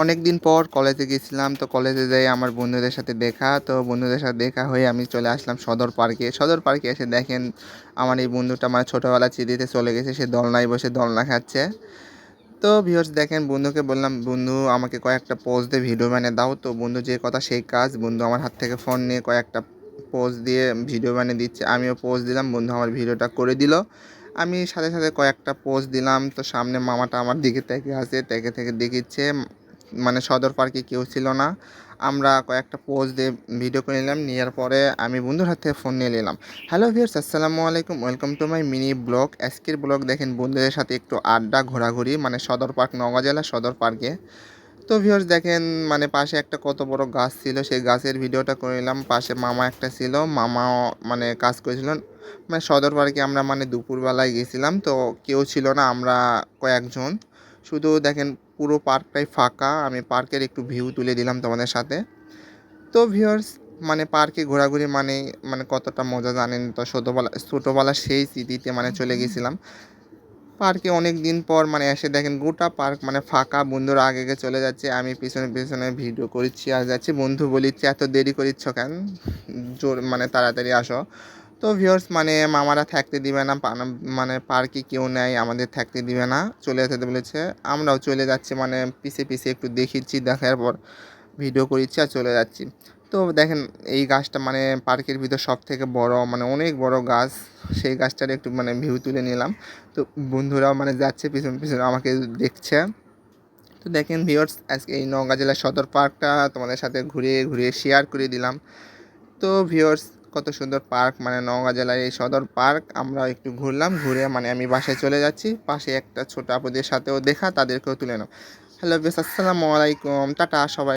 অনেক দিন পর কলেজে গেছিলাম, তো কলেজে যাই আমার বন্ধুদের সাথে দেখা, তো বন্ধুদের সাথে দেখা হয়ে আমি চলে আসলাম সদর পার্কে। সদর পার্কে এসে দেখেন আমার এই বন্ধুটা আমার ছোটোবেলা চিদিতে চলে গেছে, সে দলনায় বসে দলনা খাচ্ছে। তো ভিউয়ার্স দেখেন, বন্ধুকে বললাম, বন্ধু, আমাকে কয়েকটা পোজ দিয়ে ভিডিও বানিয়ে দাও। তো বন্ধু যে কথা সেই কাজ, বন্ধু আমার হাত থেকে ফোন নিয়ে কয়েকটা পোজ দিয়ে ভিডিও বানিয়ে দিচ্ছে। আমিও পোজ দিলাম, বন্ধু আমার ভিডিওটা করে দিল। আমি সাথে সাথে কয়েকটা পোজ দিলাম, তো সামনে মামাটা আমার দিকে থেকে আছে থেকে থেকে দেখিচ্ছে। মানে সদর পার্কে কেউ ছিল না। আমরা কয়েকটা পোজ দিয়ে ভিডিও করে নিলাম, নেওয়ার পরে আমি বন্ধুর হাত থেকে ফোন নিয়ে নিলাম। হ্যালো ভিউয়ার্স আসসালামু আলাইকুম welcome to my mini blog আজকের ব্লগ দেখেন বন্ধুদের সাথে একটু আড্ডা, ঘোরাঘুরি মানে সদর পার্ক, নওগাঁ জেলা সদর পার্কে। তো ভিউয়ার্স দেখেন মানে পাশে একটা কত বড় গাছ ছিল, সেই গাছের ভিডিওটা করে নিলাম। পাশে মামা একটা ছিল, মামাও মানে কাজ করেছিলেন মানে সদর পার্কে আমরা মানে দুপুরবেলায় গেছিলাম, তো কেউ ছিল না, আমরা কয়েকজন। শুধু দেখেন পুরো পার্কটাই ফাঁকা, আমি পার্কের একটু ভিউ তুলে দিলাম তোমাদের সাথে। তো ভিউয়ার্স মানে পার্কে ঘোরাঘুরি মানে মানে কতটা মজা জানেন তো, ছোটোবেলা ছোটোবেলা সেই স্মৃতিতে মানে চলে গেছিলাম। পার্কে অনেক দিন পর মানে এসে দেখেন গোটা পার্ক মানে ফাঁকা, বন্ধুরা আগে আগে চলে যাচ্ছে, আমি পিছনে পিছনে ভিডিও করছি আর যাচ্ছি, বন্ধু বলিচ্ছি, এত দেরি করিচ্ছ কেন? জোর মানে তাড়াতাড়ি আসো। তো ভিউয়ার্স মানে মামারা থাকতে দিবে না মানে পার্কে কেউ নেয় আমাদের থাকতে দিবে না, চলে যেতে বলেছে। আমরাও চলে যাচ্ছি মানে পিছে পিছে একটু দেখিচ্ছি, দেখার পর ভিডিও করিচ্ছি আর চলে যাচ্ছি। তো দেখেন, এই গাছটা মানে পার্কের ভিতর সব থেকে বড় মানে অনেক বড় গাছ, সেই গাছটার একটু মানে ভিউ তুলে নিলাম। তো বন্ধুরাও মানে যাচ্ছে পিছন পিছন, আমাকে দেখছে। তো দেখেন ভিউয়ার্স আজকে এই নওগাঁ জেলার সদর পার্কটা তোমাদের সাথে ঘুরে ঘুরে শেয়ার করে দিলাম। তো ভিউয়ার্স কত সুন্দর পার্ক মানে নওগাঁ জেলার এই সদর পার্ক। আমরা একটু ঘুরলাম, ঘুরে মানে আমি বাসায় চলে যাচ্ছি। পাশে একটা ছোট আপুদের সাথেও দেখা, তাদেরকেও তুলে নাও। হ্যালো বেশ আসসালামু আলাইকুম। টাটা, সবাই।